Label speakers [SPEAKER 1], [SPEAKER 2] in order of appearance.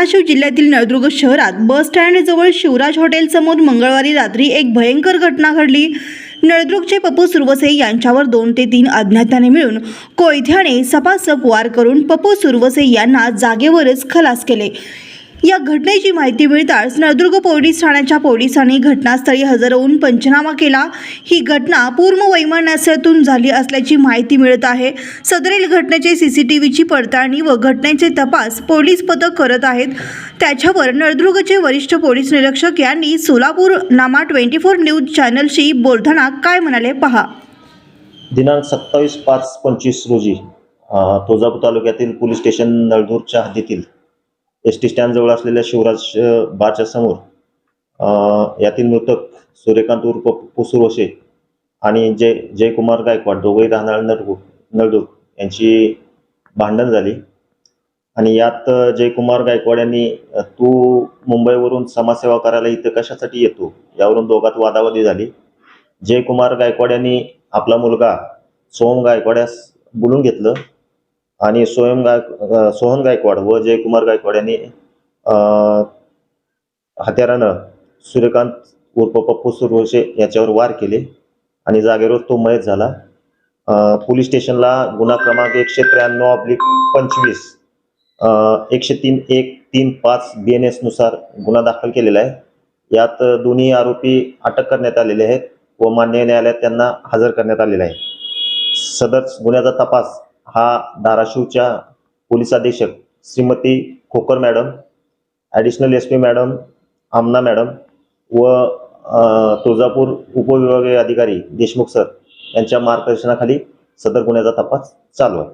[SPEAKER 1] धाराशिव जिल्ह्यातील नळदुर्ग शहरात बस स्टँडजवळ शिवराज हॉटेलसमोर मंगळवारी रात्री एक भयंकर घटना घडली. नळदुर्गचे पप्पू सुरवसे यांच्यावर दोन ते तीन अज्ञाताने मिळून कोयथ्याने सपासप वार करून पप्पू सुरवसे यांना जागेवरच खलास केले. या घटनेची माहिती मिळताच नळदुर्ग पोलीस ठाण्याच्या पोलिसांनी घटनास्थळी हजर होऊन पंचनामा केला. ही घटना पूर्ण वैमनस्यातून झाली असल्याची माहिती मिळत आहे. सदरील घटनेचे सीसीटीव्हीची पडताळणी व घटनेचे तपास पोलीस पथक करत आहेत. त्याच्यावर नळदुर्गचे वरिष्ठ पोलीस निरीक्षक यांनी Solapur Nama twenty four news चॅनलशी बोलताना काय म्हणाले पहा.
[SPEAKER 2] दिनांक सत्तावीस पाच पंचवीस रोजी तुळजापूर तालुक्यातील पोलीस स्टेशन नळदूरच्या हद्दीतील एस टी स्टँडजवळ असलेल्या शिवराज बारच्या समोर यातील मृतक सूर्यकांत उर्फ पुसुरवशे आणि जय जयकुमार गायकवाड दोघंही राहणार नळदूर नळदूर यांची भांडण झाली. आणि यात जयकुमार गायकवाड यांनी तू मुंबईवरून समाजसेवा करायला इथं कशासाठी येतो? यावरून दोघात वादावादी झाली. जयकुमार गायकवाड यांनी आपला मुलगा सोम गायकवाड्यास बोलून घेतलं. आणि सोहम गाय सोहन गायकवाड व जयकुमार गायकवाड यांनी हत्यारानं सूर्यकांत उर्फ पप्पू सुरवशे याच्यावर वार केले आणि जागेवर तो मयत झाला. पोलीस स्टेशनला गुन्हा क्रमांक एकशे त्र्याण्णव ऑब्लिक पंचवीस एकशे तीन एक तीन पाच बी एन एसनुसार गुन्हा दाखल केलेला आहे. यात दोन्ही आरोपी अटक करण्यात आलेले आहेत व मान्य न्यायालयात त्यांना हजर करण्यात आलेला आहे. सदर गुन्ह्याचा तपास हा धाराशिवच्या पोलीस अधीक्षक Shrimati Khokar madam additional S P madam Aamna madam व तुळजापूर उपविभागीय अधिकारी देशमुख सर यांच्या मार्गदर्शनाखाली सदर गुन्ह्याचा तपास चालू आहे.